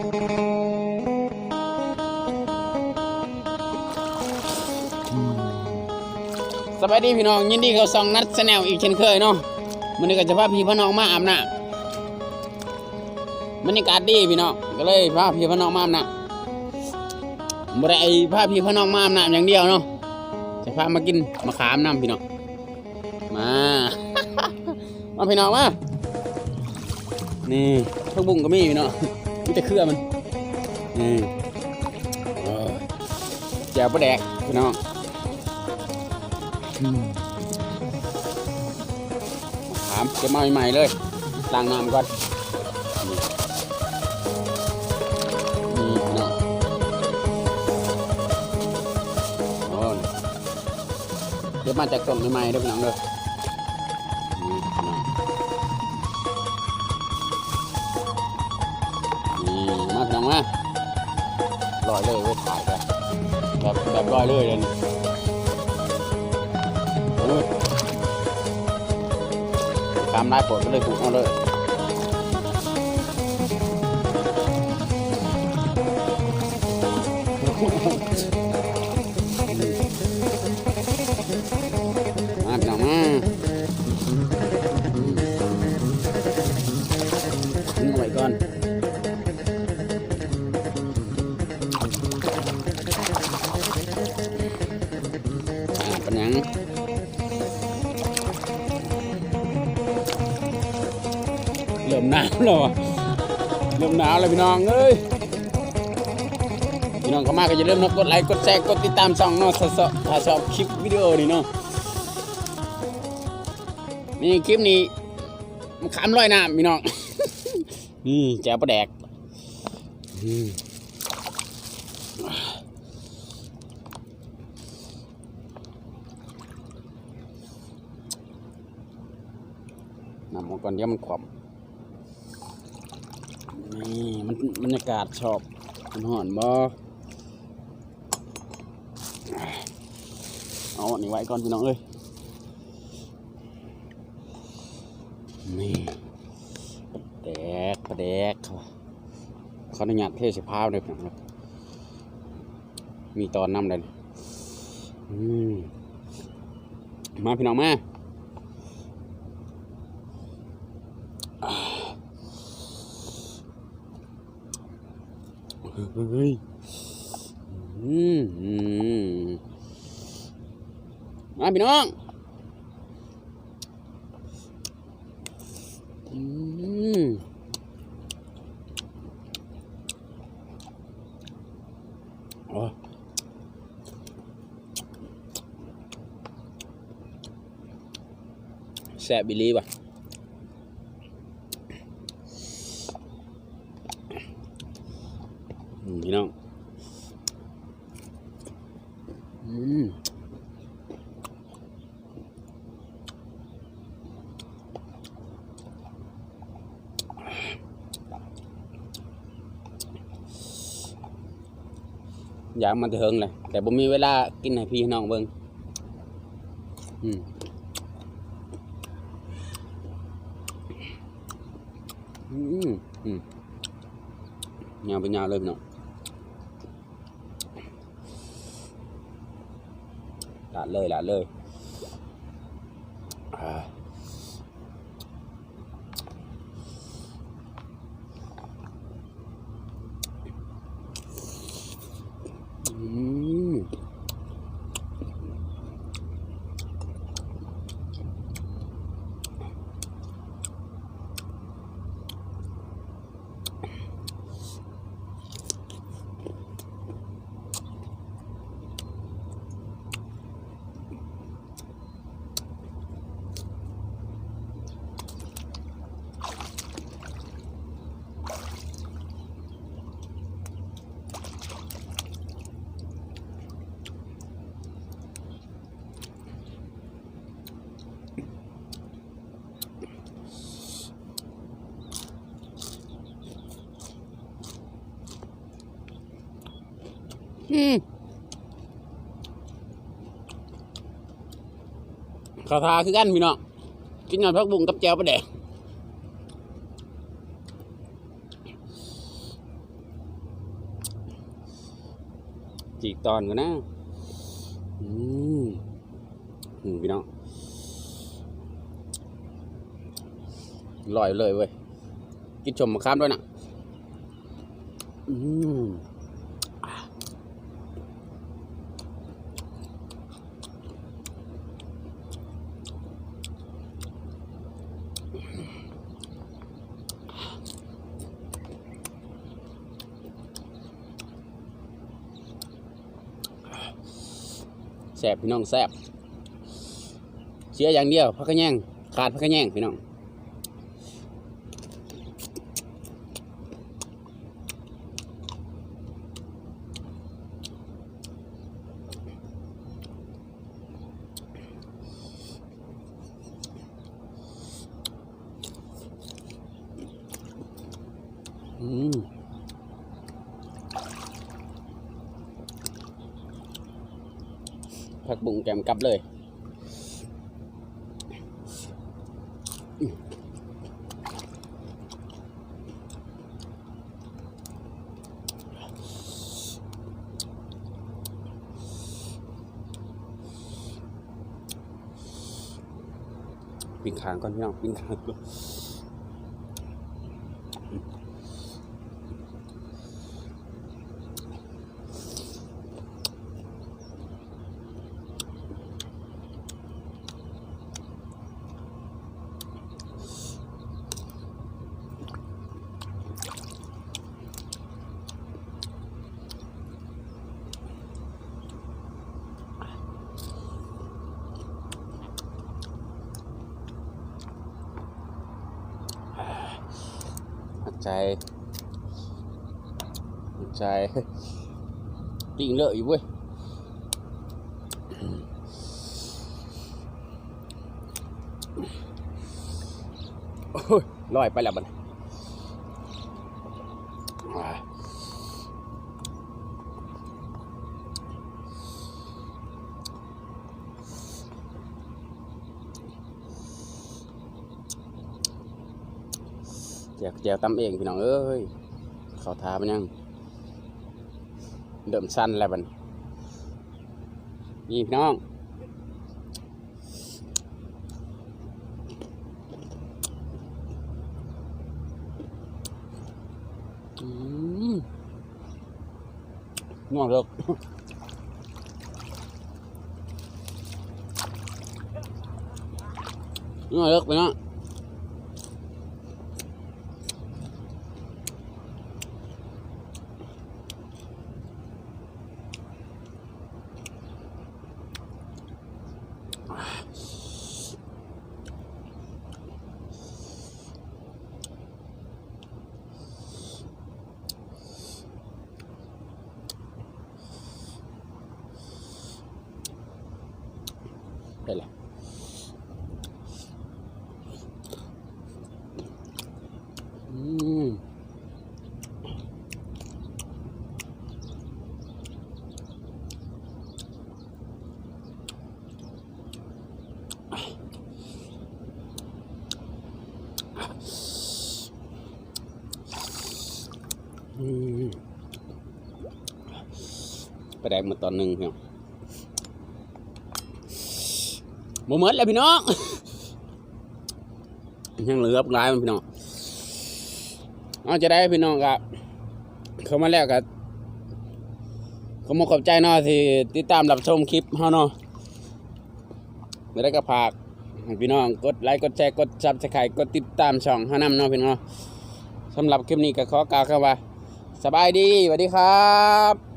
สบายดีพี่น้องยินดีเขาซองนัดแนลอีกเช่นเคยเนาะมันนี้ก็จะพาพี่พน้องมาอาบน้ำบรรยากาศดีพี่น้องก็เลยพาพี่พน้องมาอาบน้ำบ่ได้พาพี่พน้องมาอาบน้ำอย่างเดียวเนาะจะพามากินมาขามน้ำพี่น้องมา มาพี่น้องมานี่พักบุ้งก็มีพี่น้อง มีแต่เครือมันนี่เออแจ่วปลาแดกพี่น้องถามเก็บมาใหม่ๆเลยล้างน้ำก่อนนี่นี่พี่น้องโอ้ยเก็บมาจากต้นใหม่ๆเด้อพี่น้องเด้อ พี่น้องมาลอยเลยเว้ยถ่ายไปแบบแบบลอยเลยเลยนี่โอ้ยตามได้ผลก็เลยถูกเอาเลยมาพี่น้องมาทิ้งเอาไว้ก่อน ริ่มหนาวแล้วอะเริ่มหนาวแล้วพี่น้องเอ้ยพี่น้องเข้ามาก็อย่าลืมนะกดไลค์กดแชร์กดติดตามช่องเนาะถ้าชอบถ้าชอบคลิปวิดีโอนี่เนาะนี่คลิปนี้มันขามร้อยน้ำพี่น้องนี่แจ๋วประแดกอืมนำมาก่อนเดี๋ยวมันขวบ บรรยากาศชอบมันหอนบ่เอาอันนี้ไว้ก่อนพี่น้องเอ้ยนี่แดกปลาแดกเขาเขาอนุญาตเทศภาพเลยพี่น้องครับ มีตอนน้ำเลยมาพี่น้องมา เฮ้ยอืมมาพี่น้องอืมโอ้แซ่บบิลีป่ะ อืม พี่น้องอืมอยากมาเถิงเลยแต่ผมมีเวลากินให้พี่น้องเบิ่งอืมอืมอืมยาวเป็นยาวเลยพี่น้อง ละเลย อืมขาทาคือกันพี่น้องกินหน่อยพักบุ้งกับแจวปลาแดกจีกตอนกันนะอืมอืมพี่น้องลอยเลยเว้ย กินชมมะขามด้วยนะอืม แสบพี่น้องแสบเสียอย่างเดียวพักกระแยงขาดพักกระแยงพี่น้องอืม ผักบุ้งแกมกลับเลยปิ้งคางก่อนพี่น้องปิ้งคางก่อน หักใจหักใจปิ้งเลอะอยู่เว้ย โอ้ยลอยไปแล้วบัดนี้อ่า แจกแจวตำเองพี่น้องเอ้ยเขาทามันยังเดิมสั้นแล้วบันนี่พี่น้องง่วงเลิกง่วงเลิกไปเนาะได้เลยอืมอืม ไปได้มาตอนหนึ่งพี่น้องบ่เหมือนเลยพี่น้องยังเหลือหลายมันพี่น้องเอาจะได้พี่น้องกับเข้ามาแล้วกับเขามาขอบใจเนาะที่ติดตามรับชมคลิปเฮาเนาะไม่ได้ก็ฝากพี่น้องกดไลค์กดแชร์กดซับสไครต์กดติดตามช่องเฮานำเนาะพี่น้องสำหรับคลิปนี้ก็ขอกล่าวคำว่า สบายดีสวัสดีครับ